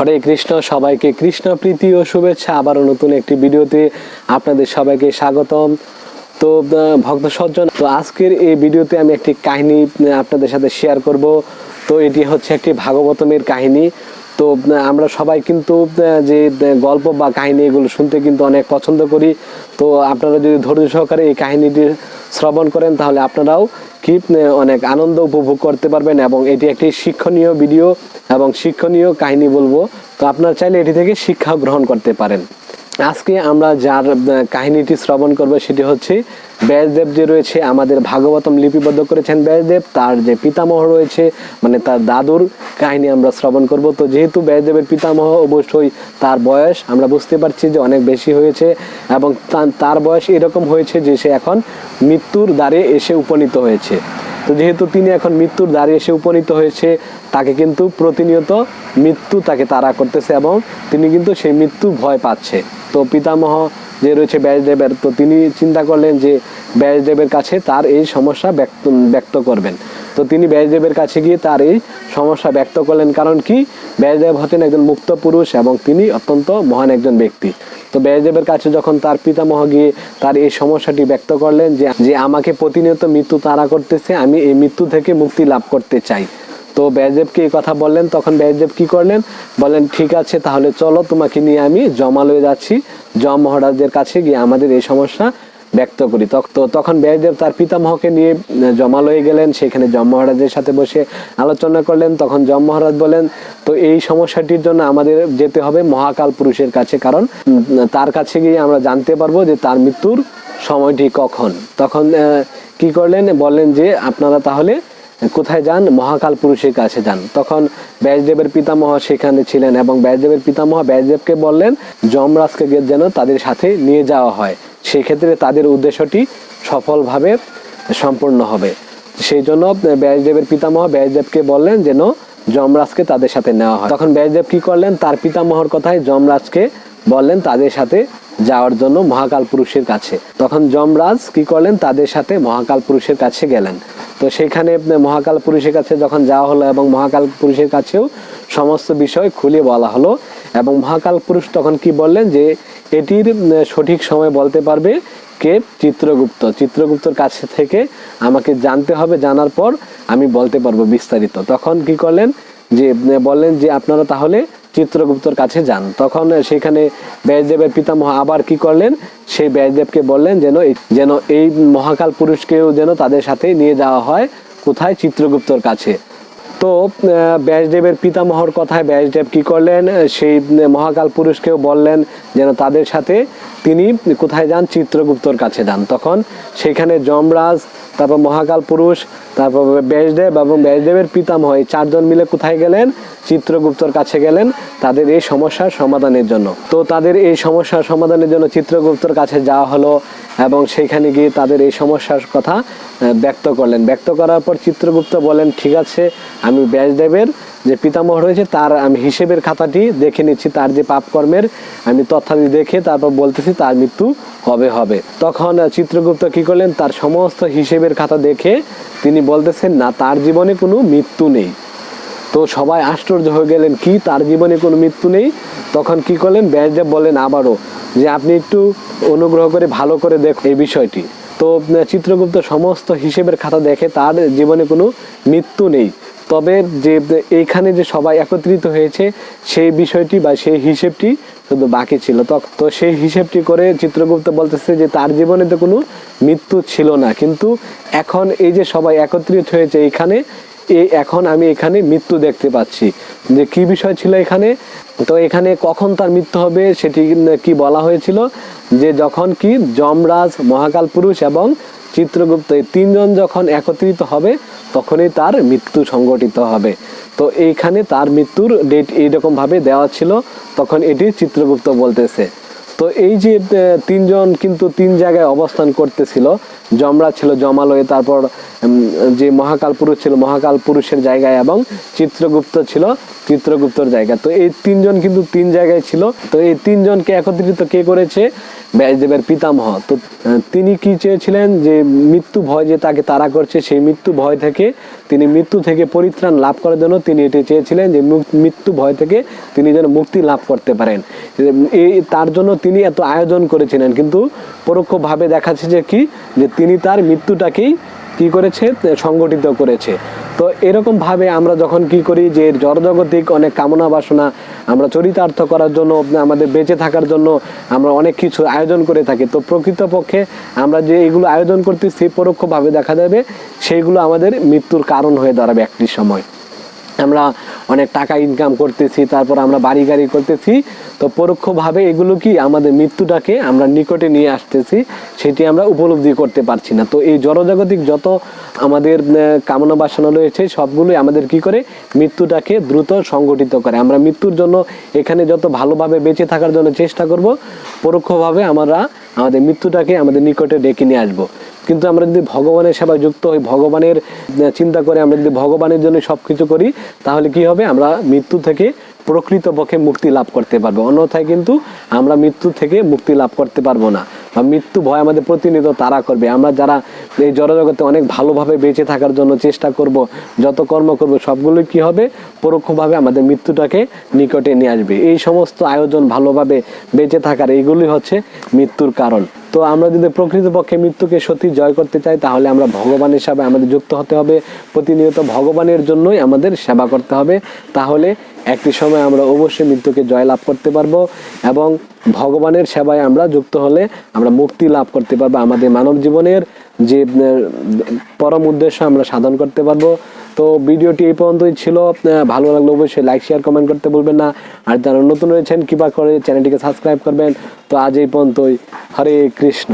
হরে কৃষ্ণ, সবাইকে কৃষ্ণ প্রীতি ও শুভেচ্ছা। আবারও নতুন একটি ভিডিওতে আপনাদের সবাইকে স্বাগতম। তো ভক্ত সজ্জন, তো আজকের এই ভিডিওতে আমি একটি কাহিনী আপনাদের সাথে শেয়ার করব। তো, এটি হচ্ছে একটি ভাগবতমের কাহিনী। তো আমরা সবাই কিন্তু যে গল্প বা কাহিনী এগুলো শুনতে কিন্তু অনেক পছন্দ করি। তো, আপনারা যদি ধৈর্য সহকারে এই কাহিনীটি শ্রবণ করেন, তাহলে আপনারাও কি আহ, অনেক আনন্দ উপভোগ করতে পারবেন এবং এটি একটি শিক্ষণীয় ভিডিও এবং শিক্ষণীয় কাহিনী বলব। তো আপনার চাইলে এটি থেকে শিক্ষা গ্রহণ করতে পারেন। আজকে আমরা যার কাহিনীটি শ্রবণ করব সেটি হচ্ছে ব্যাসদেব যে রয়েছে, আমাদের ভাগবতম লিপিবদ্ধ করেছেন ব্যাসদেব। তার যে পিতামহ রয়েছে মানে তার দাদুর কাহিনী আমরা শ্রবণ করব। তো যেহেতু ব্যাসদেবের পিতামহ অবশ্যই তার বয়স, আমরা বুঝতে পারছি যে অনেক বেশি হয়েছে এবং তার বয়স এরকম হয়েছে যে সে এখন মৃত্যুর দ্বারে এসে উপনীত হয়েছে। তো যেহেতু তিনি এখন মৃত্যুর দ্বারে এসে উপনীত হয়েছে, তাকে কিন্তু প্রতিনিয়ত মৃত্যু তাকে তাড়া করতেছে এবং তিনি কিন্তু সেই মৃত্যু ভয় পাচ্ছে। তো পিতামহ যে রয়েছে ব্যাসদেবের, তো তিনি চিন্তা করলেন যে ব্যাসদেবের কাছে তার এই সমস্যা ব্যক্ত ব্যক্ত করবেন। তো তিনি ব্যাসদেবের কাছে গিয়ে তার এই সমস্যা ব্যক্ত করলেন, কারণ কি? ব্যাসদেব হচ্ছেন একজন মুক্ত পুরুষ এবং তিনি অত্যন্ত মহান একজন ব্যক্তি। তো ব্যাসদেবের কাছে যখন তার পিতামহ গিয়ে তার এই সমস্যাটি ব্যক্ত করলেন যে যে আমাকে প্রতিনিয়ত মৃত্যু তারা করতেছে, আমি এই মৃত্যু থেকে মুক্তি লাভ করতে চাই। তো ব্যাসদেবকে এই কথা বললেন? তখন ব্যাসদেব কি করলেন? বলেন ঠিক আছে, তাহলে চলো তোমাকে নিয়ে আমি জমালয়ে যাচ্ছি। জম মহারাজের কাছে গিয়ে আমাদের এই সমস্যা ব্যক্ত করি। তো তখন ব্যাসদেব তার পিতামহকে নিয়ে উম, জমালয়ে গেলেন। সেখানে জম মহারাজের সাথে বসে আলোচনা করলেন। তখন জম মহারাজ বলেন তো এই সমস্যাটির জন্য আমাদের যেতে হবে মহাকাল পুরুষের কাছে। কারণ তার কাছে গিয়ে আমরা জানতে পারব যে তার মৃত্যুর সময়টি কখন। তখন কি করলেন? বললেন যে আপনারা তাহলে কোথায় যান? মহাকাল পুরুষের কাছে যান। তখন ব্যাসদেবের পিতামহ সেখানে ছিলেন এবং ব্যাসদেবের পিতামহ ব্যাসদেবকে বললেন যমরাজকে গিয়ে যেন তাদের সাথে নিয়ে যাওয়া হয়। সেক্ষেত্রে তাদের উদ্দেশ্যটি সফলভাবে সম্পূর্ণ হবে। সেই জন্য ব্যাসদেবের পিতামহ ব্যাসদেবকে বললেন যেন যমরাজকে তাদের সাথে নেওয়া হয়। তখন ব্যাসদেব কি করলেন? তার পিতামহর কথায় যমরাজকে বললেন তাদের সাথে যাওয়ার জন্য মহাকাল পুরুষের কাছে। তখন যমরাজ কি করলেন? তাদের সাথে মহাকাল পুরুষের কাছে গেলেন। তো সেখানে মহাকাল পুরুষের কাছে যখন যাওয়া হলো এবং মহাকাল পুরুষের কাছেও সমস্ত বিষয় খুলে বলা হলো এবং মহাকাল পুরুষ তখন কি বললেন যে এটির সঠিক সময় বলতে পারবে কে? চিত্রগুপ্ত। চিত্রগুপ্তর কাছে থেকে আমাকে জানতে হবে, জানার পর আমি বলতে পারব বিস্তারিত। তখন কি করলেন যে বললেন যে, আপনারা তাহলে চিত্রগুপ্তর কাছে যান। তখন সেখানে ব্যাসদেবের পিতামহ আবার কি করলেন? সেই ব্যাসদেবকে বললেন যেন যেন এই মহাকাল পুরুষকেও যেন তাদের সাথে নিয়ে যাওয়া হয়। কোথায়? চিত্রগুপ্তর কাছে। তো ব্যাসদেবের পিতামহর কথায় ব্যাসদেব কি করলেন? সেই মহাকাল পুরুষকেও বললেন যেন তাদের সাথে তিনি কোথায় যান? চিত্রগুপ্তর কাছে যান। তখন সেখানে যমরাজ, তারপর মহাকাল পুরুষ, তারপর ব্যাসদেব এবং ব্যাসদেবের পিতামহ এই চারজন মিলে কোথায় গেলেন? চিত্রগুপ্তর কাছে গেলেন তাদের এই সমস্যার সমাধানের জন্য। তো তাদের এই সমস্যার সমাধানের জন্য চিত্রগুপ্তর কাছে যাওয়া হলো এবং সেখানে গিয়ে তাদের এই সমস্যার কথা ব্যক্ত করলেন। ব্যক্ত করার পর চিত্রগুপ্ত বলেন ঠিক আছে আমি ব্যাসদেবের যে পিতামহ রয়েছে, তার আমি হিসেবের খাতাটি দেখে নিচ্ছি, তার যে পাপকর্মের আমি তথ্যাদি দেখে তারপর বলতেছি, তার মৃত্যু কবে হবে। তখন চিত্রগুপ্ত কি করলেন, তার সমস্ত হিসেবের খাতা দেখে তিনি বলতেছেন, না, তার জীবনে কোনো মৃত্যু নেই। তো সবাই আশ্চর্য হয়ে গেলেন, কি, তার জীবনে কোনো মৃত্যু নেই? তখন কি করলেন, ব্যাসদেব বলেন আবারও যে আপনি একটু অনুগ্রহ করে ভালো করে দেখ এই বিষয়টি। তো চিত্রগুপ্ত সমস্ত হিসেবের খাতা দেখে তার জীবনে কোনো মৃত্যু নেই। তবে যে এইখানে যে সবাই একত্রিত হয়েছে, সেই বিষয়টি বা সেই হিসেবটি শুধু বাকি ছিল। তো- সেই হিসেবটি করে চিত্রগুপ্ত বলতেছে যে তার জীবনে তো কোনো মৃত্যু ছিল না। কিন্তু এখন এই যে সবাই একত্রিত হয়েছে এইখানে এই এখন আমি এখানে মৃত্যু দেখতে পাচ্ছি। যে কি বিষয় ছিল এখানে? তো এখানে কখন তার মৃত্যু হবে সেটি কি বলা হয়েছিল? যে যখন কি যমরাজ, মহাকাল পুরুষ এবং চিত্রগুপ্ত এই তিনজন যখন একত্রিত হবে, তখনই তার মৃত্যু সংগঠিত হবে। তো এইখানে তার মৃত্যুর ডেট এইরকমভাবে দেওয়া ছিল, তখন এটি চিত্রগুপ্ত বলতেছে। তো এই যে তিনজন কিন্তু তিন জায়গায় অবস্থান করতেছিল। জমরা ছিল জমালয়ে, তারপর যে মহাকাল পুরুষ ছিল, মহাকাল পুরুষের জায়গায় এবং চিত্রগুপ্ত ছিল চিত্রগুপ্তর জায়গা। তো এই তিনজন কিন্তু তিন জায়গায় ছিল। তো এই তিনজনকে একত্রিত কে করেছে? ব্যাসদেবের পিতামহ। তো তিনি কি চেয়েছিলেন? যে মৃত্যু ভয় যে তাকে তাড়া করছে, সেই মৃত্যু ভয় থেকে তিনি মৃত্যু থেকে পরিত্রাণ লাভ করার জন্য তিনি এটি চেয়েছিলেন যে মৃত্যু ভয় থেকে তিনি যেন মুক্তি লাভ করতে পারেন। এই তার জন্য তিনি এত আয়োজন করেছিলেন। কিন্তু পরোক্ষভাবে দেখাচ্ছে যে কি? যে তিনি তার মৃত্যুটাকেই কি করেছে? সংগঠিত করেছে। তো এরকমভাবে আমরা যখন কি করি যে জড়জগতিক অনেক কামনা বাসনা আমরা চরিতার্থ করার জন্য, আমাদের বেঁচে থাকার জন্য আমরা অনেক কিছু আয়োজন করে থাকি। তো প্রকৃতপক্ষে আমরা যে এগুলো আয়োজন করতেছি, পরোক্ষভাবে দেখা যাবে, সেইগুলো আমাদের মৃত্যুর কারণ হয়ে দাঁড়াবে একটি সময়। আমরা অনেক টাকা ইনকাম করতেছি, তারপর আমরা বাড়ি গাড়ি করতেছি। তো পরোক্ষভাবে এগুলো কি আমাদের মৃত্যুটাকে আমরা নিকটে নিয়ে আসতেছি, সেটি আমরা উপলব্ধি করতে পারছি না। তো এই জড়জাগতিক যত আমাদের কামনা বাসনা রয়েছে, সবগুলোই আমাদের কি করে? মৃত্যুটাকে দ্রুত সংগঠিত করে। আমরা মৃত্যুর জন্য এখানে যত ভালোভাবে বেঁচে থাকার জন্য চেষ্টা করব, পরোক্ষভাবে আমরা আমাদের মৃত্যুটাকে আমাদের নিকটে ডেকে নিয়ে আসব। কিন্তু আমরা যদি ভগবানের সেবায় যুক্ত হই, ভগবানের চিন্তা করে আমরা যদি ভগবানের জন্য সব কিছু করি, তাহলে কি হবে? আমরা মৃত্যু থেকে প্রকৃতপক্ষে মুক্তি লাভ করতে পারব। অন্যথায় কিন্তু আমরা মৃত্যু থেকে মুক্তি লাভ করতে পারব না। বা মৃত্যু ভয় আমাদের প্রতিনিয়ত তারা করবে। আমরা যারা এই জড়জগতে অনেক ভালোভাবে বেঁচে থাকার জন্য চেষ্টা করব, যত কর্ম করব, সবগুলোই কি হবে? পরোক্ষভাবে আমাদের মৃত্যুটাকে নিকটে নিয়ে আসবে। এই সমস্ত আয়োজন ভালোভাবে বেঁচে থাকার এইগুলি হচ্ছে মৃত্যুর কারণ। তো আমরা যদি প্রকৃতপক্ষে মৃত্যুকে সত্যি জয় করতে চাই, তাহলে আমরা ভগবানের সেবায় আমাদের যুক্ত হতে হবে। প্রতিনিয়ত ভগবানের জন্যই আমাদের সেবা করতে হবে। তাহলে একটি সময় আমরা অবশ্যই মৃত্যুকে জয় লাভ করতে পারব এবং ভগবানের সেবায় আমরা যুক্ত হলে আমরা মুক্তি লাভ করতে পারব, আমাদের মানব জীবনের যে পরম উদ্দেশ্য আমরা সাধন করতে পারব। তো ভিডিওটি এই পর্যন্তই ছিল। ভালো লাগলে অবশ্যই লাইক শেয়ার কমেন্ট করতে বলবেন না। আর যারা নতুন রয়েছেন, কৃপা করে চ্যানেলটিকে সাবস্ক্রাইব করবেন। তো আজ এই পর্যন্তই। হরে কৃষ্ণ।